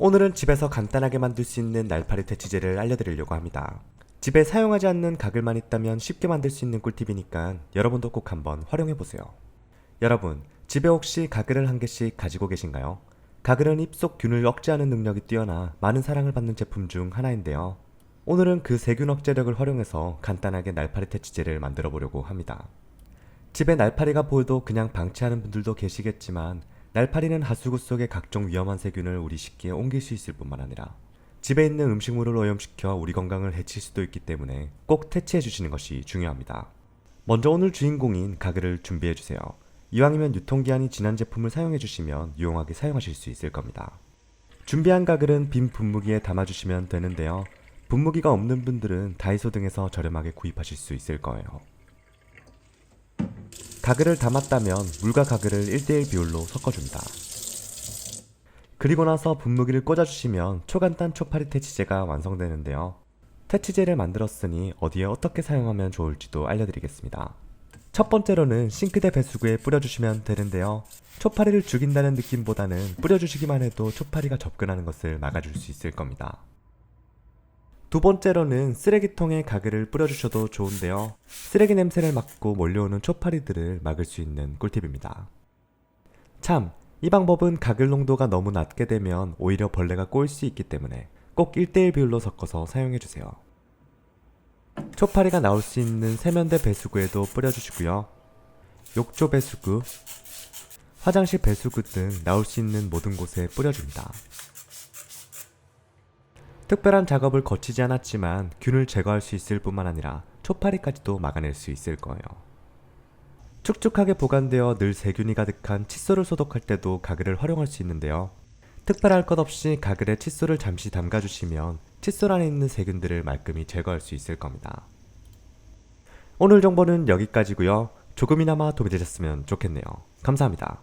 오늘은 집에서 간단하게 만들 수 있는 날파리 퇴치제를 알려드리려고 합니다. 집에 사용하지 않는 가글만 있다면 쉽게 만들 수 있는 꿀팁이니까 여러분도 꼭 한번 활용해보세요. 여러분, 집에 혹시 가글을 한 개씩 가지고 계신가요? 가글은 입속 균을 억제하는 능력이 뛰어나 많은 사랑을 받는 제품 중 하나인데요. 오늘은 그 세균 억제력을 활용해서 간단하게 날파리 퇴치제를 만들어 보려고 합니다. 집에 날파리가 보여도 그냥 방치하는 분들도 계시겠지만 날파리는 하수구 속의 각종 위험한 세균을 우리 쉽게 옮길 수 있을 뿐만 아니라 집에 있는 음식물을 오염시켜 우리 건강을 해칠 수도 있기 때문에 꼭 퇴치해 주시는 것이 중요합니다. 먼저 오늘 주인공인 가글을 준비해 주세요. 이왕이면 유통기한이 지난 제품을 사용해 주시면 유용하게 사용하실 수 있을 겁니다. 준비한 가글은 빈 분무기에 담아주시면 되는데요. 분무기가 없는 분들은 다이소 등에서 저렴하게 구입하실 수 있을 거예요. 가글을 담았다면 물과 가글을 1대1 비율로 섞어줍니다. 그리고 나서 분무기를 꽂아주시면 초간단 초파리 퇴치제가 완성되는데요. 퇴치제를 만들었으니 어디에 어떻게 사용하면 좋을지도 알려드리겠습니다. 첫 번째로는 싱크대 배수구에 뿌려주시면 되는데요. 초파리를 죽인다는 느낌보다는 뿌려주시기만 해도 초파리가 접근하는 것을 막아줄 수 있을 겁니다. 두 번째로는 쓰레기통에 가글을 뿌려주셔도 좋은데요. 쓰레기 냄새를 맡고 몰려오는 초파리들을 막을 수 있는 꿀팁입니다. 참, 이 방법은 가글 농도가 너무 낮게 되면 오히려 벌레가 꼬일 수 있기 때문에 꼭 1대1 비율로 섞어서 사용해주세요. 초파리가 나올 수 있는 세면대 배수구에도 뿌려주시고요. 욕조 배수구, 화장실 배수구 등 나올 수 있는 모든 곳에 뿌려줍니다. 특별한 작업을 거치지 않았지만 균을 제거할 수 있을 뿐만 아니라 초파리까지도 막아낼 수 있을 거예요. 축축하게 보관되어 늘 세균이 가득한 칫솔을 소독할 때도 가글을 활용할 수 있는데요. 특별할 것 없이 가글에 칫솔을 잠시 담가주시면 칫솔 안에 있는 세균들을 말끔히 제거할 수 있을 겁니다. 오늘 정보는 여기까지고요. 조금이나마 도움이 되셨으면 좋겠네요. 감사합니다.